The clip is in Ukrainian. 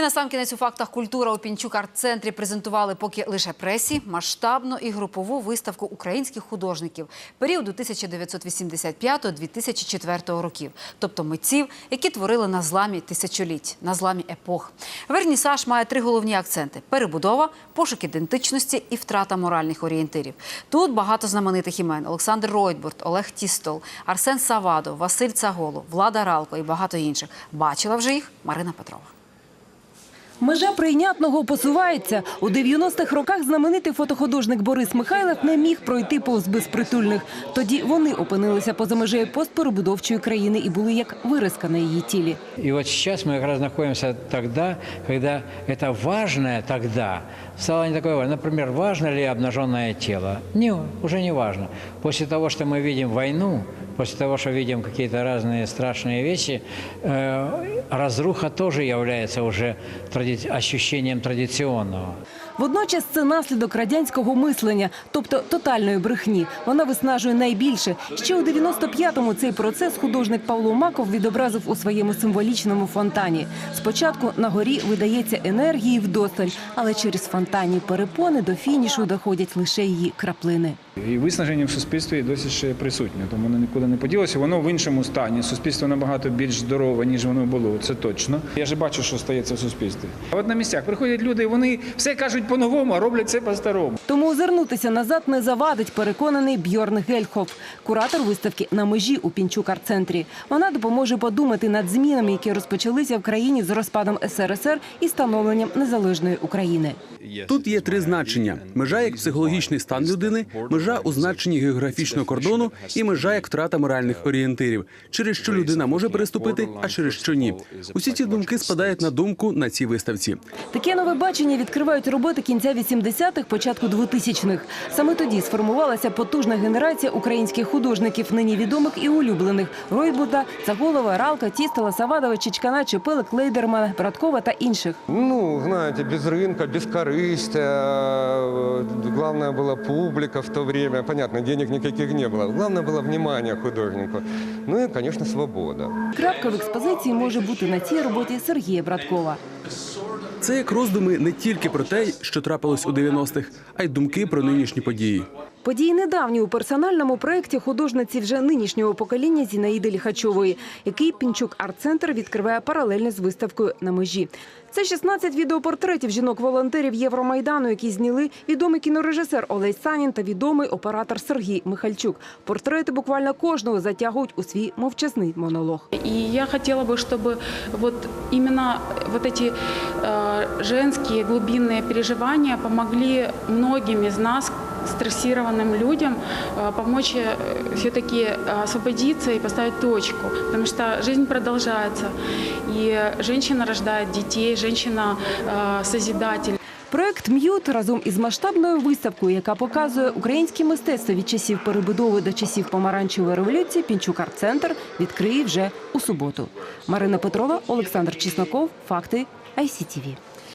І на сам кінець у фактах культура у Пінчук арт-центрі презентували поки лише пресі масштабну і групову виставку українських художників періоду 1985-2004 років, тобто митців, які творили на зламі тисячоліть, на зламі епох. Вернісаж має три головні акценти: перебудова, пошук ідентичності і втрата моральних орієнтирів. Тут багато знаменитих імен: Олександр Ройтбурт, Олег Тістол, Арсен Савадо, Василь Цаголо, Влада Ралко і багато інших. Бачила вже їх Марина Петрова. Межа прийнятного посувається. У 90-х роках знаменитий фотохудожник Борис Михайлов не міг пройти повз безпритульних. Тоді вони опинилися поза межею постперебудовчої країни і були як виразка на її тілі. И вот сейчас мы как раз находимся тогда, когда это важное тогда стало не такое важное. Например, важно ли обнаженное тело? Не, уже не важно. После того, что мы видим войну, после того, что видим какие-то разные страшные вещи, э, разруха тоже является уже тради- ощущением традиционного. Водночас це наслідок радянського мислення, тобто тотальної брехні. Вона виснажує найбільше. Ще у 95-му цей процес художник Павло Маков відобразив у своєму символічному фонтані. Спочатку на горі видається енергії вдосталь, але через фонтанні перепони до фінішу доходять лише її краплини. І виснаження в суспільстві досі ще присутнє, тому воно нікуди не поділося. Воно в іншому стані. Суспільство набагато більш здорове, ніж воно було. Це точно. Я ж бачу, що стається в суспільстві. А от на місцях приходять люди, і вони все кажуть по-новому, а роблять це по-старому. Тому озирнутися назад не завадить, переконаний Бьорн Гельхоф, куратор виставки на межі у Пінчук арт-центрі. Вона допоможе подумати над змінами, які розпочалися в країні з розпадом СРСР і становленням незалежної України. Тут є три значення: межа як психологічний стан людини, межа у значенні географічного кордону і межа як втрата моральних орієнтирів, через що людина може переступити, а через що ні. Усі ці думки спадають на думку на цій виставці. Таке нове бачення відкривають роботи кінця 80-х, початку 2000-х. Саме тоді сформувалася потужна генерація українських художників, нині відомих і улюблених: Ройбуда, Цаголова, Ралка, Тістела, Савадова, Чичкана, Чепелик, Лейдермана, Браткова та інших. Ну, знаете, без рынка, без корыстия. э, Главное была публика в то время. Понятно, денег никаких не было. Главное было внимание художнику. Ну и, конечно, свобода. Крапка в експозиції може бути на цій роботі Сергія Браткова. Це як роздуми не тільки про те, що трапилось у 90-х, а й думки про нинішні події. Події недавні у персональному проєкті художниці вже нинішнього покоління Зінаїди Ліхачової, який Пінчук арт-центр відкриває паралельно з виставкою на межі. Це 16 відеопортретів жінок-волонтерів Євромайдану, які зняли відомий кінорежисер Олесь Санін та відомий оператор Сергій Михальчук. Портрети буквально кожного затягують у свій мовчазний монолог. И я хотела бы, чтобы вот именно вот эти э, женские глубинные переживания помогли многим из нас, стрессированным людям, э, помочь все-таки освободиться и поставить точку. Потому что жизнь продолжается. И женщина рождает детей, женщина э. Проект М'ют разом із масштабною виставкою, яка показує українське мистецтво від часів перебудови до часів помаранчевої революції, Пінчук арт-центр відкриє вже у суботу. Марина Петрова, Олександр Чесноков. Факти ICTV.